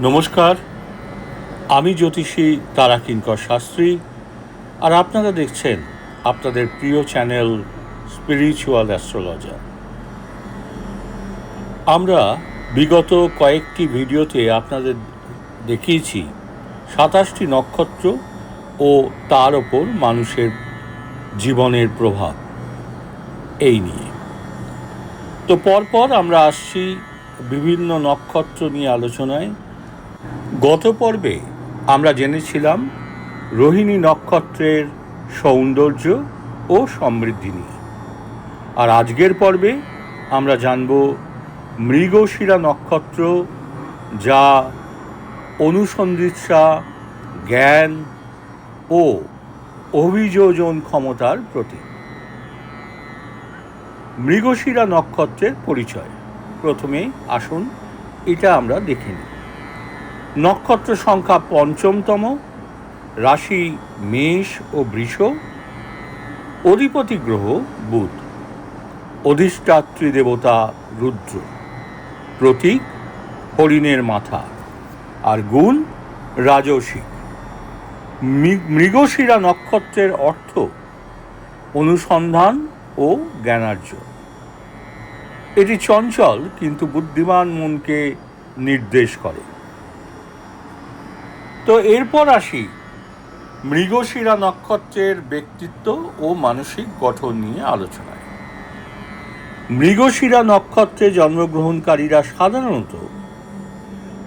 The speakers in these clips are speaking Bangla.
নমস্কার, আমি জ্যোতিষী তারা কিঙ্কর শাস্ত্রী, আর আপনারা দেখছেন আপনাদের প্রিয় চ্যানেল স্পিরিচুয়াল অ্যাস্ট্রোলজার। আমরা বিগত কয়েকটি ভিডিওতে আপনাদের দেখিয়েছি সাতাশটি নক্ষত্র ও তার ওপর মানুষের জীবনের প্রভাব, এই নিয়ে। তো পরপর আমরা আসছি বিভিন্ন নক্ষত্র নিয়ে আলোচনায়। গত পর্বে আমরা জেনেছিলাম রোহিণী নক্ষত্রের সৌন্দর্য ও সমৃদ্ধি নিয়ে। আর আজকের পর্বে আমরা জানব মৃগশিরা নক্ষত্র, যা অনুসন্ধিৎসা, জ্ঞান ও অভিযোজন ক্ষমতার প্রতীক। মৃগশিরা নক্ষত্রের পরিচয়। প্রথমে আসুন, এটা আমরা দেখে নিই। নক্ষত্র সংখ্যা পঞ্চমতম, রাশি মেষ ও বৃষ, অধিপতি গ্রহ বুধ, অধিষ্ঠাত্রী দেবতা রুদ্র, প্রতীক হরিণের মাথা আর গুণ রাজসিক। মৃগশিরা নক্ষত্রের অর্থ অনুসন্ধান ও জ্ঞানার্জন এটি চঞ্চল কিন্তু বুদ্ধিমান মনকে নির্দেশ করে। তো এরপর আসি। মৃগশিরা নক্ষত্রের ব্যক্তিত্ব ও মানসিক গঠন নিয়ে আলোচনায়। মৃগশিরা নক্ষত্রে জন্মগ্রহণকারীরা সাধারণত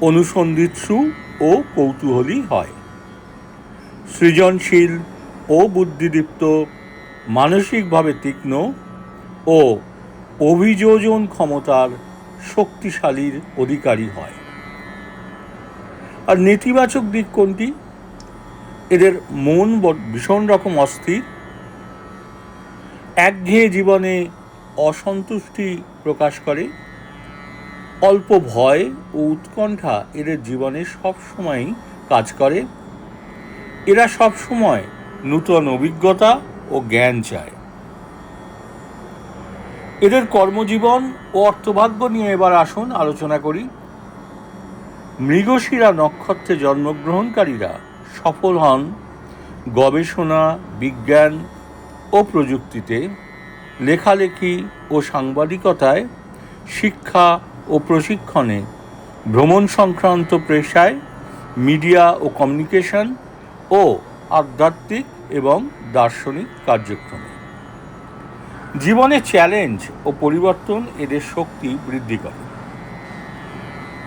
অনুসন্ধিৎসু ও কৌতূহলী হয়। সৃজনশীল ও বুদ্ধিদীপ্ত, মানসিকভাবে তীক্ষ্ণ ও অভিযোজন ক্ষমতার শক্তিশালীর অধিকারী হয়। আর নেতিবাচক দিক কোনটি? এদের মন ভীষণ রকম অস্থির। একঘেয়ে জীবনে অসন্তুষ্টি প্রকাশ করে। অল্প ভয় ও উৎকণ্ঠা এদের জীবনে সবসময়ই কাজ করে। এরা সবসময় নূতন অভিজ্ঞতা ও জ্ঞান চায়। এদের কর্মজীবন ও অর্থভাগ্য নিয়ে এবার আসুন আলোচনা করি। মৃগশিরা নক্ষত্রে জন্মগ্রহণকারীরা সফল হন গবেষণা, বিজ্ঞান ও প্রযুক্তিতে। লেখালেখি ও সাংবাদিকতায়, শিক্ষা ও প্রশিক্ষণে, ভ্রমণ সংক্রান্ত পেশায়, মিডিয়া ও কমিউনিকেশন ও আধ্যাত্মিক এবং দার্শনিক কার্যক্রমে। জীবনে চ্যালেঞ্জ ও পরিবর্তন এদের শক্তি বৃদ্ধি করে।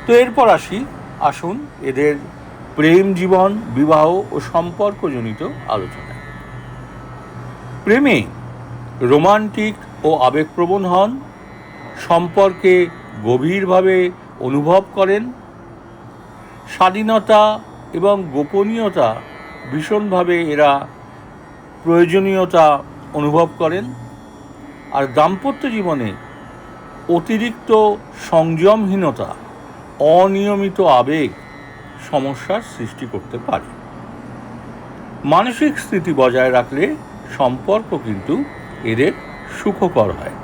তো এরপর আসি আসুন, এদের প্রেম জীবন, বিবাহ ও সম্পর্কজনিত আলোচনা। প্রেমে রোমান্টিক ও আবেগপ্রবণ হন, সম্পর্কে গভীরভাবে অনুভব করেন, স্বাধীনতা এবং গোপনীয়তা ভীষণভাবে এরা প্রয়োজনীয়তা অনুভব করেন, আর দাম্পত্য জীবনে অতিরিক্ত সংযমহীনতা অনিয়মিত আবেগ সমস্যার সৃষ্টি করতে পারে। মানসিক স্থিতি বজায় রাখলে সম্পর্ক কিন্তু এদের সুখকর হয়।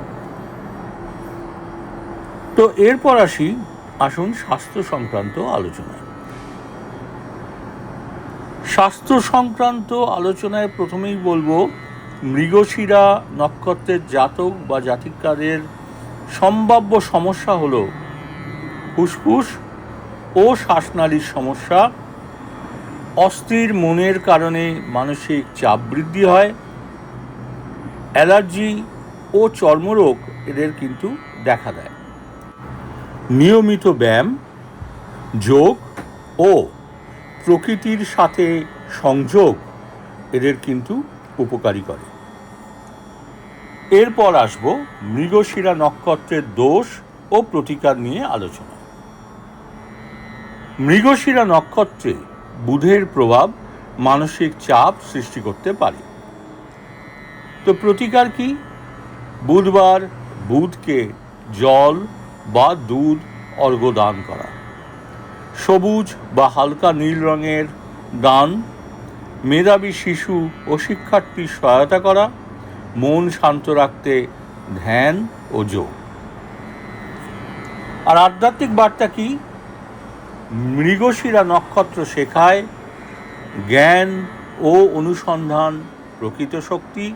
তো এরপর আসি, আসুন স্বাস্থ্য সংক্রান্ত আলোচনায়। স্বাস্থ্য সংক্রান্ত আলোচনায় প্রথমেই বলব, মৃগশিরা, নক্ষত্রের জাতক বা জাতিকাদের সম্ভাব্য সমস্যা হলো ফুসফুস ও শ্বাসনালীর সমস্যা। অস্থির মনের কারণে মানসিক চাপ বৃদ্ধি হয়। অ্যালার্জি ও চর্মরোগ এদের কিন্তু দেখা দেয়। নিয়মিত ব্যায়াম, যোগ ও প্রকৃতির সাথে সংযোগ এদের কিন্তু উপকারী করে। এরপর আসব মৃগশিরা নক্ষত্রের দোষ ও প্রতিকার নিয়ে আলোচনা মৃগশিরা নক্ষত্রে বুধের প্রভাব মানসিক চাপ সৃষ্টি করতে পারে। তো প্রতিকার কি? বুধবার বুধকে জল বা দুধ অর্ঘ্য দান করা। সবুজ বা হালকা নীল রঙের দান, মেধাবী শিশু ও শিক্ষার্থীর সহায়তা করা, মন শান্ত রাখতে ধ্যান ও যোগ। আর আধ্যাত্মিক বার্তা কি? মৃগশিরা নক্ষত্র শেখায় জ্ঞান ও অনুসন্ধান প্রকৃত শক্তি,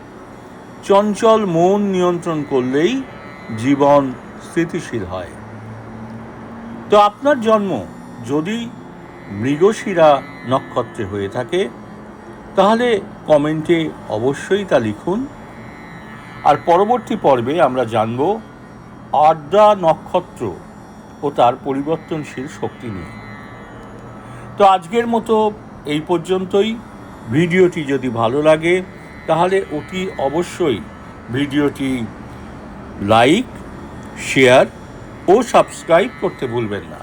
চঞ্চল মন নিয়ন্ত্রণ করলেই জীবন স্থিতিশীল হয়। তো আপনার জন্ম যদি মৃগশিরা নক্ষত্রে হয়ে থাকে, তাহলে কমেন্টে অবশ্যই তা লিখুন। আর পরবর্তী পর্বে আমরা জানব আড্ডা নক্ষত্র ও তার পরিবর্তনশীল শক্তি নিয়ে। তো আজকের মতো এই পর্যন্তই। ভিডিওটি যদি ভালো লাগে, তাহলে অতি অবশ্যই ভিডিওটি লাইক, শেয়ার ও সাবস্ক্রাইব করতে ভুলবেন না।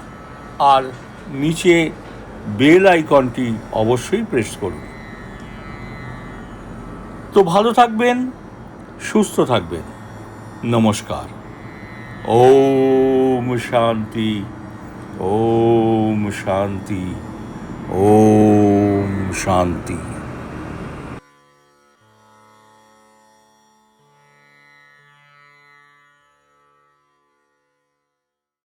আর নিচে বেল আইকনটি অবশ্যই প্রেস করুন। তো ভালো থাকবেন, সুস্থ থাকবেন। নমস্কার। ওম শান্তি ওম শান্তি। ওম শান্তি